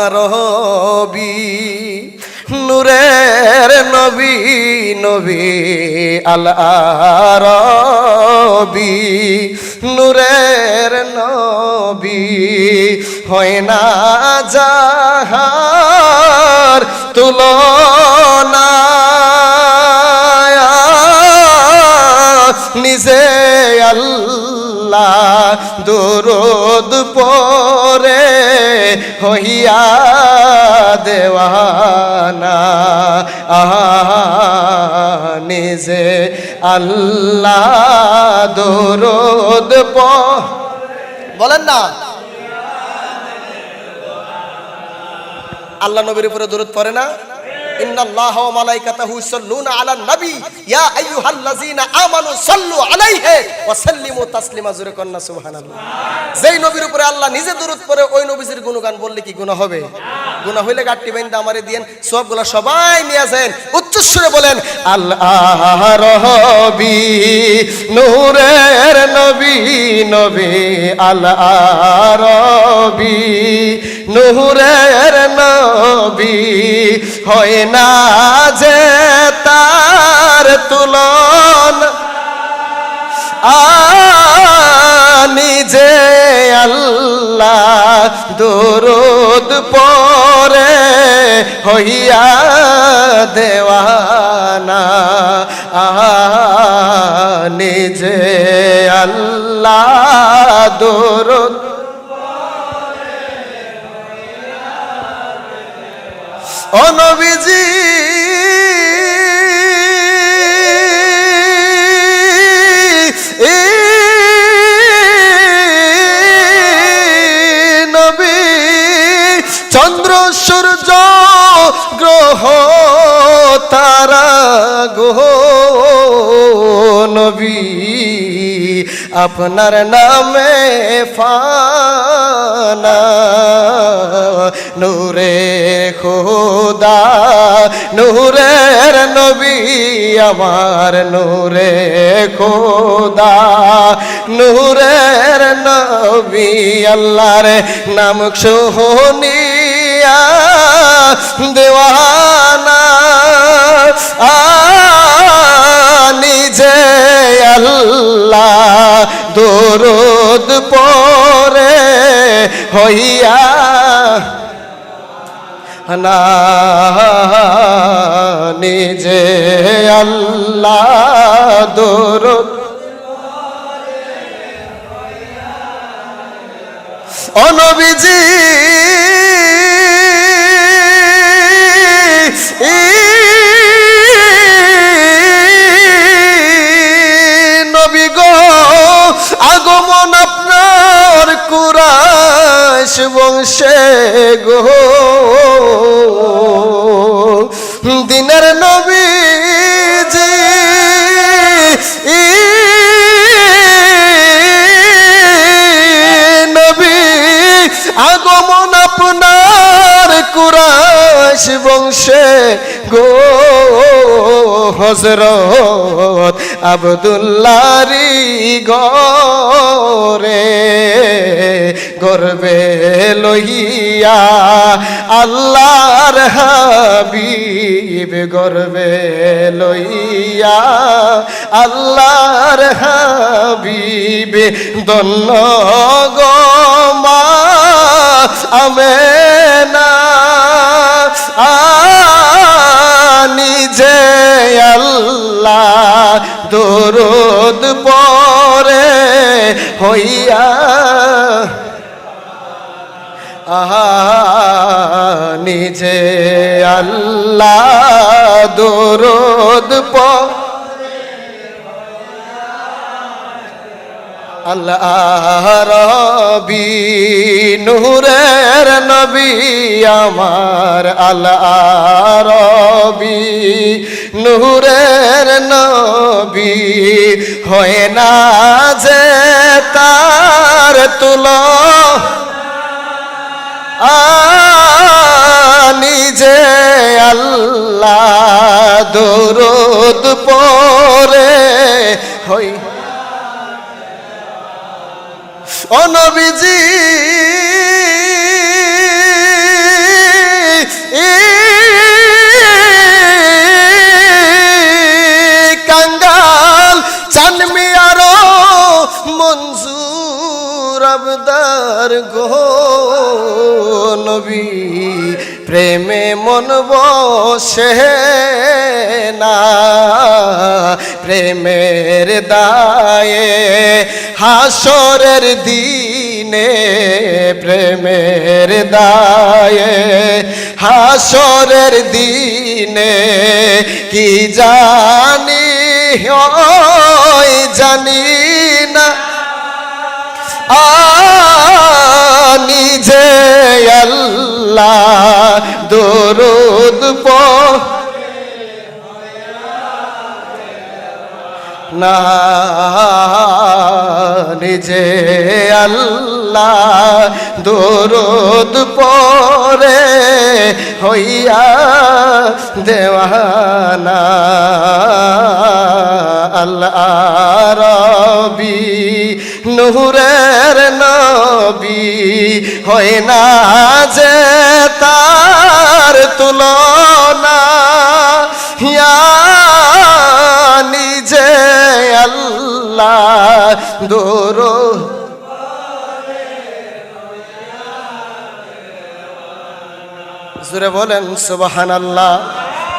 আরবি নূরের নবী নবী আল আরবি নূরের নবী, হয় না যাহার তুলনা। নিজে আল্লাহ দুরুদ পরে হইয়া দেওয়ানা। আহা, নিজে আল্লাহ দরদ প বলেন না। আল্লাহ নবীর উপরে দূরত পড়ে না? ইন্নাল্লাহ ওয়া মালাইকাতাহু ইউসাল্লুনা আলান নবী। সবাই নিয়ে যান উচ্চস্বরে বলেন আল্লাহ রহবি নূরের নবী নবী আল্লাহ রবি নূরের নবী, হয় না যে তার তুলন। নিজে আল্লাহ দরুদ পরে হইয়া দেওয়ানা। নিজে আল্লাহ দরুদ ও নবীজি। নবী চন্দ্র সূর্য গ্রহ তারা গো নবী আপনার নামে নূরে খোদা, নূরের নবী আমার নূরে খোদা, নূরের নবী আল্লাহর নাম সোহনিয়া দেওয়ানা নিজে আল্লাহ দরদ পরে হইয়া না নিজে আল্লাহ দরদ অনবিজি নবী বংশে গো। দিনের নবী আগমন আপনার কুরাশ বংশে গো। হজরত আবদুল্লারি গরে গর্বে লইয়া, আল্লাহর হাবিব গর্বে লইয়া, আল্লাহর হাবিব দন্ন গমা আমেনা। আ নিজে আল্লাহ দরদ পরে হইয়া নিজে আল্লাহ দরদ পরে আল্লাহ রবি নূরের নবী, আমার আল্লাহ রবি নূরের নবী। হয় না যে তার তুল যে আল্লাহ দরদ পরে হই। অনবিজি কাঙ্গাল চানমি আরও মঞ্জুর আবদার গো নবী। প্রেমে মন বসে না, প্রেমের দায়ে হাসরের দিনে প্রেমের দায়ে হাসরের দিনে কি জানি জানি না। আ, নিজে আল্লাহ না, নিজে আল্লাহ দরুদ পরে হইয়া দেওয়ানা। আল্লাহ রবি নূরের নবী, হয় না যে তার তুলনা দোরো। জুড়ে বলেন সুবাহান আল্লাহ